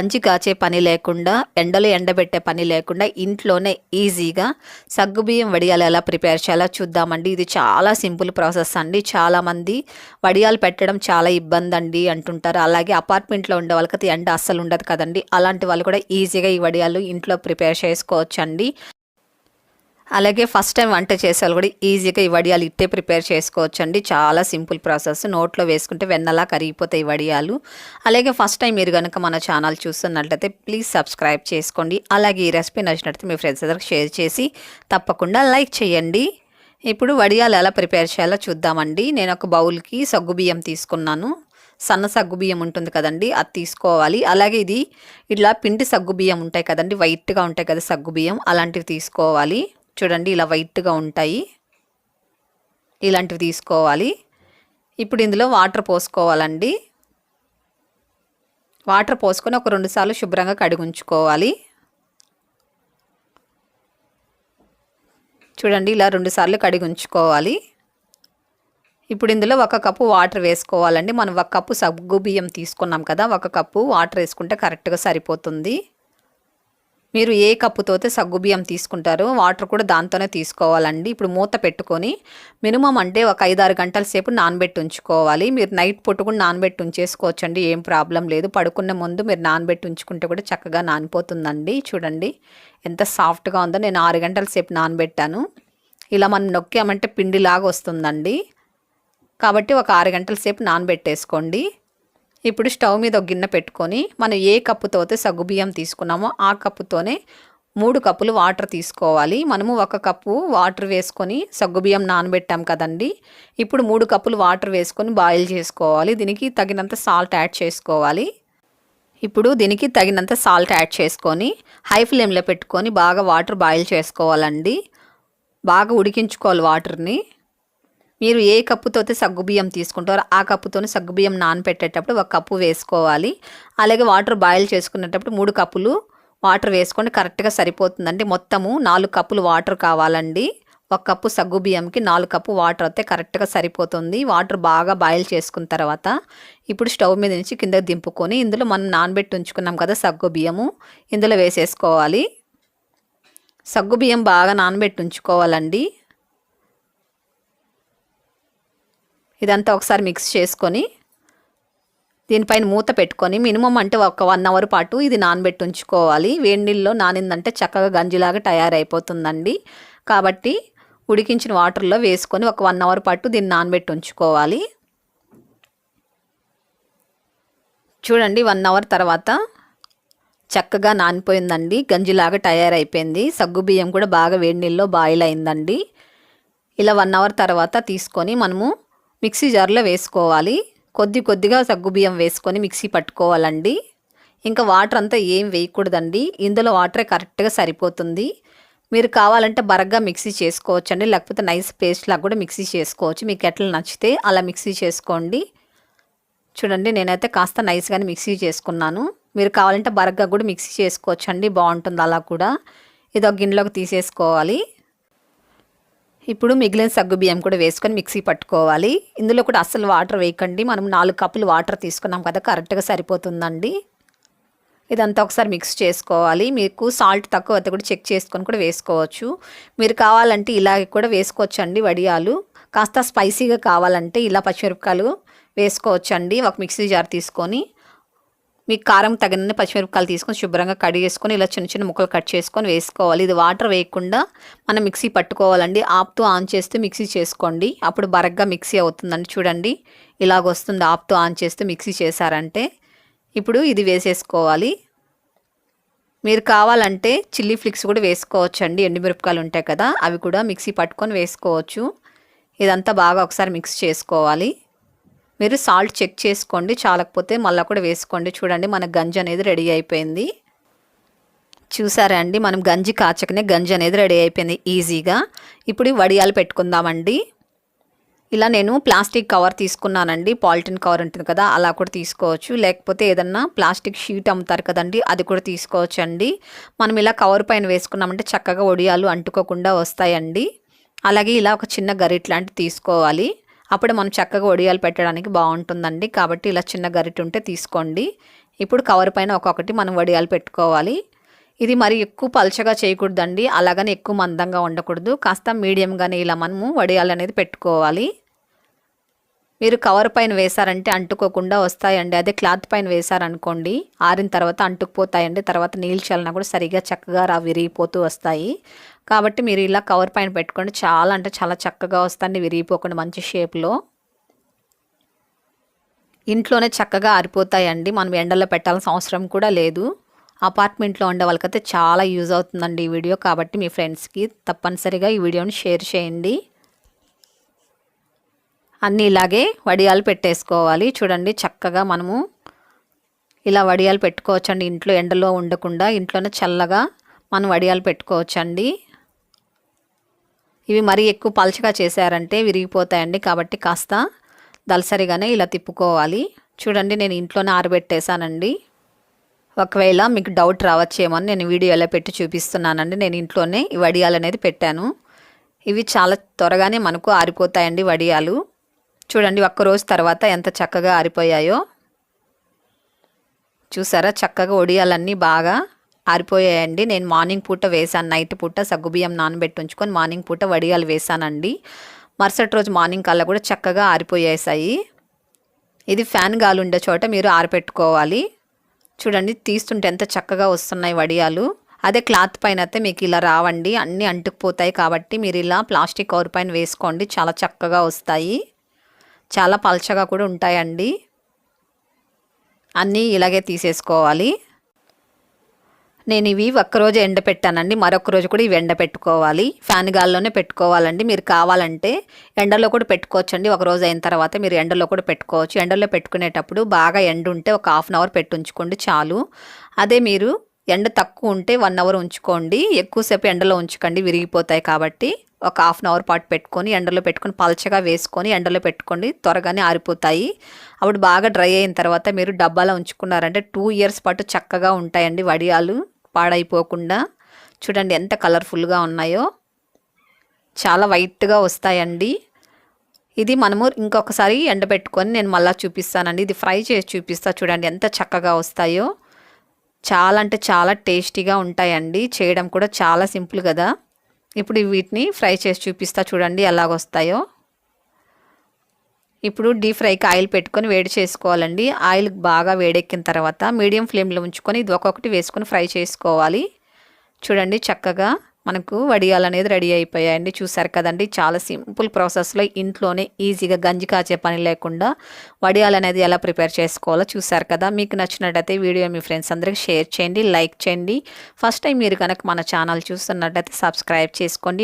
గంజి కాచే పని లేకుండా ఎండలో ఎండబెట్టే పని లేకుండా ఇంట్లోనే ఈజీగా సగ్గుబియ్యం వడియాలు ఎలా ప్రిపేర్ చేయాలో చూద్దామండి. ఇది చాలా సింపుల్ ప్రాసెస్ అండి. చాలామంది వడియాలు పెట్టడం చాలా ఇబ్బంది అండి అంటుంటారు. అలాగే అపార్ట్మెంట్లో ఉండే వాళ్ళకి ఎండ అస్సలు ఉండదు కదండి. అలాంటి వాళ్ళు కూడా ఈజీగా ఈ వడియాలు ఇంట్లో ప్రిపేర్ చేసుకోవచ్చండి. అలాగే ఫస్ట్ టైం వంట చేసేవాళ్ళు కూడా ఈజీగా ఈ వడియాలు ఇట్టే ప్రిపేర్ చేసుకోవచ్చండి. చాలా సింపుల్ ప్రాసెస్. నోట్లో వేసుకుంటే వెన్నలా కరిగిపోతాయి వడియాలు. అలాగే ఫస్ట్ టైం మీరు కనుక మన ఛానల్ చూస్తున్నట్లయితే ప్లీజ్ సబ్స్క్రైబ్ చేసుకోండి. అలాగే ఈ రెసిపీ నచ్చినట్లయితే మీ ఫ్రెండ్స్ దగ్గర షేర్ చేసి తప్పకుండా లైక్ చేయండి. ఇప్పుడు వడియాలు ఎలా ప్రిపేర్ చేయాలో చూద్దామండి. నేను ఒక బౌల్కి సగ్గుబియ్యం తీసుకున్నాను. సన్న సగ్గుబియ్యం ఉంటుంది కదండి అది తీసుకోవాలి. అలాగే ఇది ఇట్లా పిండి సగ్గుబియ్యం ఉంటాయి కదండి వైట్గా ఉంటాయి కదా సగ్గుబియ్యం అలాంటివి తీసుకోవాలి. చూడండి ఇలా వైట్గా ఉంటాయి. ఇలాంటివి తీసుకోవాలి. ఇప్పుడు ఇందులో వాటర్ పోసుకోవాలండి. వాటర్ పోసుకొని ఒక రెండు సార్లు శుభ్రంగా కడిగి ఉంచుకోవాలి. చూడండి ఇలా రెండుసార్లు కడిగి ఉంచుకోవాలి. ఇప్పుడు ఇందులో ఒక కప్పు వాటర్ వేసుకోవాలండి. మనం ఒక కప్పు సగ్గు బియ్యం తీసుకున్నాం కదా ఒక కప్పు వాటర్ వేసుకుంటే కరెక్ట్గా సరిపోతుంది. మీరు ఏ కప్పుతో సగ్గు బియ్యం తీసుకుంటారో వాటర్ కూడా దాంతోనే తీసుకోవాలండి. ఇప్పుడు మూత పెట్టుకొని మినిమం అంటే ఒక ఐదారు గంటల సేపు నానబెట్టి ఉంచుకోవాలి. మీరు నైట్ పొట్టు కూడా నానబెట్టి ఉంచేసుకోవచ్చండి ఏం ప్రాబ్లం లేదు. పడుకునే ముందు మీరు నానబెట్టి ఉంచుకుంటే కూడా చక్కగా నానిపోతుందండి. చూడండి ఎంత సాఫ్ట్గా ఉందో. నేను ఆరు గంటల సేపు నానబెట్టాను. ఇలా మనం నొక్కామంటే పిండిలాగా వస్తుందండి. కాబట్టి ఒక ఆరు గంటల సేపు నానబెట్టేసుకోండి. ఇప్పుడు స్టవ్ మీద ఒక గిన్నె పెట్టుకొని మనం ఏ కప్పుతో అయితే సగ్గుబియ్యం తీసుకున్నామో ఆ కప్పుతోనే మూడు కప్పులు వాటర్ తీసుకోవాలి. మనము ఒక కప్పు వాటర్ వేసుకొని సగ్గుబియ్యం నానబెట్టాం కదండి. ఇప్పుడు మూడు కప్పులు వాటర్ వేసుకొని బాయిల్ చేసుకోవాలి. దీనికి తగినంత సాల్ట్ యాడ్ చేసుకోవాలి. ఇప్పుడు దీనికి తగినంత సాల్ట్ యాడ్ చేసుకొని హై ఫ్లేమ్లో పెట్టుకొని బాగా వాటర్ బాయిల్ చేసుకోవాలండి. బాగా ఉడికించుకోవాలి వాటర్ని. మీరు ఏ కప్పుతో అయితే సగ్గుబియ్యం తీసుకుంటారో ఆ కప్పుతోనే సగ్గుబియ్యం నానపెట్టేటప్పుడు ఒక కప్పు వేసుకోవాలి. అలాగే వాటర్ బాయిల్ చేసుకునేటప్పుడు మూడు కప్పులు వాటర్ వేసుకోండి. కరెక్ట్గా సరిపోతుందండి. మొత్తము నాలుగు కప్పులు వాటర్ కావాలండి. ఒక కప్పు సగ్గు బియ్యంకి నాలుగు కప్పు వాటర్ అయితే కరెక్ట్గా సరిపోతుంది. వాటర్ బాగా బాయిల్ చేసుకున్న తర్వాత ఇప్పుడు స్టవ్ మీద నుంచి కిందకి దింపుకొని ఇందులో మనం నానబెట్టి ఉంచుకున్నాం కదా సగ్గు బియ్యము ఇందులో వేసేసుకోవాలి. సగ్గు బియ్యం బాగా నానబెట్టి ఉంచుకోవాలండి. ఇదంతా ఒకసారి మిక్స్ చేసుకొని దీనిపైన మూత పెట్టుకొని మినిమం అంటే ఒక వన్ అవర్ పాటు ఇది నానబెట్టి ఉంచుకోవాలి. వేడి నీళ్ళలో నానిందంటే చక్కగా గంజిలాగా తయారైపోతుందండి. కాబట్టి ఉడికించిన వాటర్లో వేసుకొని ఒక వన్ అవర్ పాటు దీన్ని నానబెట్టి ఉంచుకోవాలి. చూడండి వన్ అవర్ తర్వాత చక్కగా నానిపోయిందండి. గంజిలాగా తయారైపోయింది. సగ్గు బియ్యం కూడా బాగా వేడి నీళ్ళలో బాయిల్ అయిందండి. ఇలా వన్ అవర్ తర్వాత తీసుకొని మనము మిక్సీ జార్లో వేసుకోవాలి. కొద్ది కొద్దిగా సగ్గుబియ్యం వేసుకొని మిక్సీ పట్టుకోవాలండి. ఇంకా వాటర్ అంతా ఏం వేయకూడదండి. ఇందులో వాటరే కరెక్ట్గా సరిపోతుంది. మీరు కావాలంటే బరగ్గా మిక్సీ చేసుకోవచ్చండి. లేకపోతే నైస్ పేస్ట్ లాగా కూడా మిక్సీ చేసుకోవచ్చు. మీకు ఎట్లా నచ్చితే అలా మిక్సీ చేసుకోండి. చూడండి నేనైతే కాస్త నైస్గానే మిక్సీ చేసుకున్నాను. మీరు కావాలంటే బరగ్గా కూడా మిక్సీ చేసుకోవచ్చండి. బాగుంటుంది అలా కూడా. ఇది ఒక గిన్నెలోకి తీసేసుకోవాలి. ఇప్పుడు మిగిలిన సగ్గు బియ్యం కూడా వేసుకొని మిక్సీ పట్టుకోవాలి. ఇందులో కూడా అస్సలు వాటర్ వేయకండి. మనం నాలుగు కప్పులు వాటర్ తీసుకున్నాం కదా కరెక్ట్గా సరిపోతుందండి. ఇదంతా ఒకసారి మిక్స్ చేసుకోవాలి. మీకు సాల్ట్ తక్కువ అయితే కూడా చెక్ చేసుకొని కూడా వేసుకోవచ్చు. మీరు కావాలంటే ఇలాగే కూడా వేసుకోవచ్చండి వడియాలు. కాస్త స్పైసీగా కావాలంటే ఇలా పచ్చిమిరపకాయలు వేసుకోవచ్చండి. ఒక మిక్సీ జార్ తీసుకొని మీకు కారం తగిన పచ్చిమిరపకాయలు తీసుకొని శుభ్రంగా కడిగేసుకొని ఇలా చిన్న చిన్న ముక్కలు కట్ చేసుకొని వేసుకోవాలి. ఇది వాటర్ వేయకుండా మనం మిక్సీ పట్టుకోవాలండి. ఆప్తో ఆన్ చేస్తే మిక్సీ చేసుకోండి. అప్పుడు బరగ్గా మిక్సీ అవుతుందండి. చూడండి. ఇలాగ వస్తుంది. ఆప్తో ఆన్ చేస్తే మిక్సీ చేశారంటే ఇప్పుడు ఇది వేసేసుకోవాలి. మీరు కావాలంటే చిల్లీ ఫ్లిక్స్ కూడా వేసుకోవచ్చు అండి ఎండుమిరపకాయలు ఉంటాయి కదా అవి కూడా మిక్సీ పట్టుకొని వేసుకోవచ్చు. ఇదంతా బాగా ఒకసారి మిక్స్ చేసుకోవాలి. మీరు సాల్ట్ చెక్ చేసుకోండి చాలకపోతే మళ్ళీ కూడా వేసుకోండి. చూడండి మన గంజి అనేది రెడీ అయిపోయింది. చూసారా అండి మనం గంజి కాచకనే గంజి అనేది రెడీ అయిపోయింది ఈజీగా. ఇప్పుడు వడియాలు పెట్టుకుందామండి. ఇలా నేను ప్లాస్టిక్ కవర్ తీసుకున్నానండి పాలిథిన్ కవర్ ఉంటుంది కదా అలా కూడా తీసుకోవచ్చు. లేకపోతే ఏదన్నా ప్లాస్టిక్ షీట్ అమ్ముతారు కదండి అది కూడా తీసుకోవచ్చు అండి మనం ఇలా కవర్ పైన వేసుకున్నామంటే చక్కగా వడియాలు అంటుకోకుండా వస్తాయండి. అలాగే ఇలా ఒక చిన్న గరిట్ లాంటివి తీసుకోవాలి. అప్పుడు మనం చక్కగా వడియాలు పెట్టడానికి బాగుంటుందండి. కాబట్టి ఇలా చిన్న గరిటె ఉంటే తీసుకోండి. ఇప్పుడు కవర్ పైన ఒక్కొక్కటి మనం వడియాలు పెట్టుకోవాలి. ఇది మరి ఎక్కువ పలచగా చేయకూడదండి. అలాగని ఎక్కువ మందంగా ఉండకూడదు కాస్త మీడియంగానే ఇలా మనము వడియాలు అనేది పెట్టుకోవాలి. మీరు కవర్ పైన వేశారంటే అంటుకోకుండా వస్తాయండి. అదే క్లాత్ పైన వేశారనుకోండి ఆరిన తర్వాత అంటుకుపోతాయండి. తర్వాత నీళ్ళు చల్లినా కూడా సరిగా చక్కగా రా విరిగిపోతూ వస్తాయి. కాబట్టి మీరు ఇలా కవర్ పైన పెట్టుకోండి. చాలా అంటే చాలా చక్కగా వస్తుంది. విరిగిపోకుండా మంచి షేప్లో ఇంట్లోనే చక్కగా ఆరిపోతాయండి. మనం ఎండలో పెట్టాల్సిన అవసరం కూడా లేదు. అపార్ట్మెంట్లో ఉండే వాళ్ళకైతే చాలా యూజ్ అవుతుందండి ఈ వీడియో కాబట్టి మీ ఫ్రెండ్స్కి తప్పనిసరిగా ఈ వీడియోని షేర్ చేయండి. అన్నీ ఇలాగే వడియాలు పెట్టేసుకోవాలి. చూడండి చక్కగా మనము ఇలా వడియాలు పెట్టుకోవచ్చండి. ఇంట్లో ఎండలో ఉండకుండా ఇంట్లోనే చల్లగా మనం వడియాలు పెట్టుకోవచ్చండి. ఇవి మరీ ఎక్కువ పలచగా చేశారంటే విరిగిపోతాయండి. కాబట్టి కాస్త దలసరిగానే ఇలా తిప్పుకోవాలి. చూడండి నేను ఇంట్లోనే ఆరబెట్టేశానండి. ఒకవేళ మీకు డౌట్ రావచ్చేమో నేను వీడియోలో పెట్టి చూపిస్తున్నానండి. నేను ఇంట్లోనే ఈ వడియాలు అనేది పెట్టాను. ఇవి చాలా త్వరగానే మనకు ఆరిపోతాయండి వడియాలు. చూడండి ఒక్క రోజు తర్వాత ఎంత చక్కగా ఆరిపోయాయో. చూసారా? చక్కగా ఒడియాలన్నీ బాగా ఆరిపోయాయండి. నేను మార్నింగ్ పూట వేసాను నైట్ పూట సగ్గుబియ్యం నానబెట్టి ఉంచుకొని మార్నింగ్ పూట వడియాలు వేసానండి మరుసటి రోజు మార్నింగ్ కల్లా కూడా చక్కగా ఆరిపోయేసాయి ఇది ఫ్యాన్ గాలి ఉండే చోట మీరు ఆరపెట్టుకోవాలి. చూడండి తీస్తుంటే ఎంత చక్కగా వస్తున్నాయి వడియాలు. అదే క్లాత్ పైన అయితే మీకు ఇలా రావండి. అన్నీ అంటుకుపోతాయి కాబట్టి మీరు ఇలా ప్లాస్టిక్ కవర్ పైన వేసుకోండి. చాలా చక్కగా వస్తాయి. చాలా పల్చగా కూడా ఉంటాయండి. అన్నీ ఇలాగే తీసేసుకోవాలి. నేను ఇవి ఒక్కరోజు ఎండ పెట్టానండి మరొక రోజు కూడా ఇవి ఎండ పెట్టుకోవాలి ఫ్యాన్ గాల్లోనే పెట్టుకోవాలండి. మీరు కావాలంటే ఎండలో కూడా పెట్టుకోవచ్చండి. ఒక రోజు అయిన తర్వాత మీరు ఎండలో కూడా పెట్టుకోవచ్చు. ఎండలో పెట్టుకునేటప్పుడు బాగా ఎండ ఉంటే ఒక హాఫ్ అన్ అవర్ పెట్టుంచుకోండి చాలు. అదే మీరు ఎండ తక్కువ ఉంటే వన్ అవర్ ఉంచుకోండి. ఎక్కువసేపు ఎండలో ఉంచుకోండి. విరిగిపోతాయి కాబట్టి ఒక హాఫ్ అన్ అవర్ పాటు పెట్టుకొని ఎండలో పెట్టుకొని పలచగా వేసుకొని ఎండలో పెట్టుకోండి. త్వరగానే ఆరిపోతాయి. అప్పుడు బాగా డ్రై అయిన తర్వాత మీరు డబ్బాలో ఉంచుకున్నారంటే టూ ఇయర్స్ పాటు చక్కగా ఉంటాయండి వడియాలు. పాడైపోకుండా చూడండి ఎంత కలర్ఫుల్గా ఉన్నాయో. చాలా వైట్గా వస్తాయండి. ఇది మనము ఇంకొకసారి ఎండబెట్టుకొని నేను మళ్ళీ చూపిస్తానండి. ఇది ఫ్రై చేసి చూపిస్తా చూడండి ఎంత చక్కగా వస్తాయో. చాలా అంటే చాలా టేస్టీగా ఉంటాయండి. చేయడం కూడా చాలా సింపుల్ కదా. ఇప్పుడు వీటిని ఫ్రై చేసి చూపిస్తా చూడండి ఎలాగొస్తాయో. ఇప్పుడు డీప్ ఫ్రైకి ఆయిల్ పెట్టుకొని వేడి చేసుకోవాలండి. ఆయిల్ బాగా వేడెక్కిన తర్వాత మీడియం ఫ్లేమ్లో ఉంచుకొని ఇది ఒక్కొక్కటి వేసుకొని ఫ్రై చేసుకోవాలి. చూడండి చక్కగా మనకు వడియాలు అనేది రెడీ అయిపోయాయండి. చూసారు కదండి చాలా సింపుల్ ప్రాసెస్లో ఇంట్లోనే ఈజీగా గంజి కాచే పని లేకుండా వడియాలు అనేది ఎలా ప్రిపేర్ చేసుకోవాలో చూసారు కదా. మీకు నచ్చినట్టయితే వీడియో మీ ఫ్రెండ్స్ అందరికి షేర్ చేయండి లైక్ చేయండి. ఫస్ట్ టైం మీరు కనుక మన ఛానల్ చూస్తున్నట్టయితే సబ్స్క్రైబ్ చేసుకోండి.